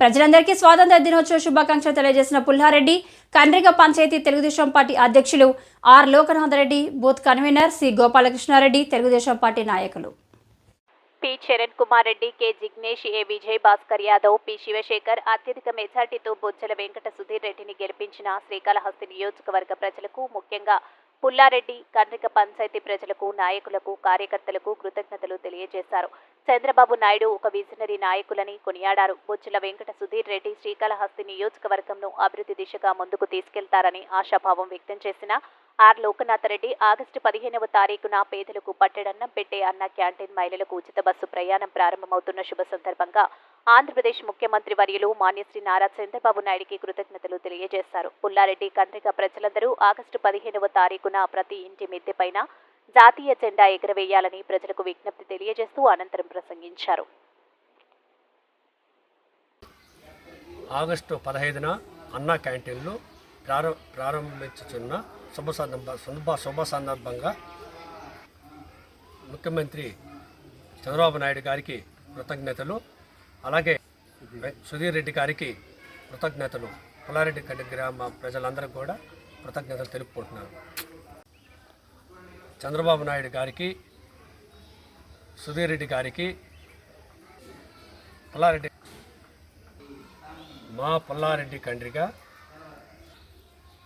ప్రజలందరికీ స్వాతంత్ర దినోత్సవ శుభాకాంక్షలు తెలియజేసిన పుల్లారెడ్డి కండ్రిగ పంచాయతీ తెలుగుదేశం పార్టీ అధ్యక్షులు R Loknath Reddy booth convener C Gopalakrishna Reddy Telugu Desam party నాయకులు. P Charan Kumar Reddy K Jignesh A Vijay Bhaskar Yadav P Shivasekhar అత్యధిక మెజార్టీతో బొజ్జల వెంకట సుధీర్ రెడ్డిని గెలిపించిన శ్రీకాళహస్తి నియోజకవర్గ ప్రజలకు ముఖ్యంగా పుల్లారెడ్డి కండ్రిక పంచాయతీ ప్రజలకు నాయకులకు కార్యకర్తలకు కృతజ్ఞతలు తెలియజేశారు. చంద్రబాబు నాయుడు ఒక విజనరీ నాయకులని కొనియాడారు. బొచ్చుల వెంకట సుధీర్ రెడ్డి శ్రీకాళహస్తి నియోజకవర్గంను అభివృద్ధి దిశగా ముందుకు తీసుకెళ్తారని ఆశాభావం వ్యక్తం చేసిన ఆర్ లోకనాథ్ రెడ్డి ఆగస్టు పదిహేనవ తారీఖున పేదలకు పట్టెడన్నం పెట్టే అన్న క్యాంటీన్ మహిళలకు ఉచిత బస్సు ప్రయాణం ప్రారంభమవుతున్న శుభ సందర్భంగా ఆంధ్రప్రదేశ్ ముఖ్యమంత్రి వర్యులు మాన్యశ్రీ నారా చంద్రబాబు నాయుడికి కృతజ్ఞతలు తెలియజేశారు. పుల్లారెడ్డి కండ్రిక ప్రజలందరూ ఆగస్టు పదిహేనవ తారీఖున ప్రతి ఇంటి మిద్దెపైన జాతీయ జెండా ఎగురవేయాలని ప్రజలకు విజ్ఞప్తి తెలియజేస్తూ అనంతరం ప్రసంగించారు. ఆగస్టు పదహైదున అన్నా క్యాంటీన్లు ప్రారం ప్రారంభించుచున్న శుభ సందర్భ శుభ శుభ సందర్భంగా ముఖ్యమంత్రి చంద్రబాబు నాయుడు గారికి కృతజ్ఞతలు. అలాగే సుధీర్ రెడ్డి గారికి కృతజ్ఞతలు. పుల్లారెడ్డి గడ్డి గ్రామ ప్రజలందరికీ కూడా కృతజ్ఞతలు తెలుపుకుంటున్నాను. చంద్రబాబు నాయుడు గారికి సుధీర్ రెడ్డి గారికి పుల్లారెడ్డి మా పుల్లారెడ్డి కండ్రిగా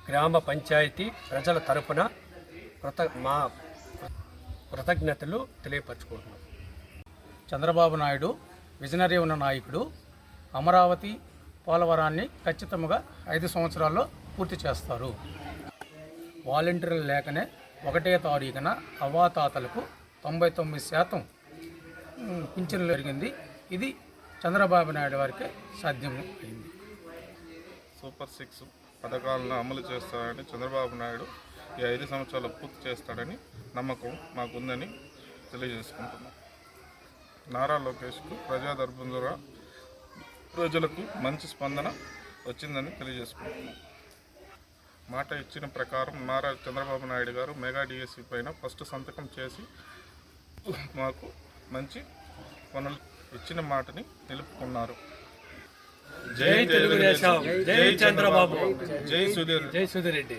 గ్రామ పంచాయతీ ప్రజల తరపున కృత మా కృతజ్ఞతలు తెలియపరచుకుంటున్నాం. చంద్రబాబు నాయుడు విజనరీ ఉన్న నాయకుడు అమరావతి పోలవరాన్ని ఖచ్చితంగా ఐదు సంవత్సరాల్లో పూర్తి చేస్తారు. వాలంటీర్లు లేకనే ఒకటే తారీఖున అవ్వాతాతలకు తొంభై తొమ్మిది శాతం పింఛన్లు జరిగింది. ఇది చంద్రబాబు నాయుడు వారికి సాధ్యం అయింది. సూపర్ సిక్స్ పథకాలను అమలు చేస్తారని చంద్రబాబు నాయుడు ఈ ఐదు సంవత్సరాలు పూర్తి చేస్తాడని నమ్మకం మాకుందని తెలియజేసుకుంటున్నాం. నారా లోకేష్కు ప్రజా దర్పణ ద్వారా ప్రజలకు మంచి స్పందన వచ్చిందని తెలియజేసుకుంటున్నాం. మాట ఇచ్చిన ప్రకారం నారా చంద్రబాబు నాయుడు గారు మెగా డిఎస్సి పైన ఫస్ట్ సంతకం చేసి మాకు మంచి పనులు ఇచ్చిన మాటని నిలుపుకున్నారు. జై తెలుగుదేశం. జై చంద్రబాబు. జై సుధీర్. జై సుధీర్ రెడ్డి.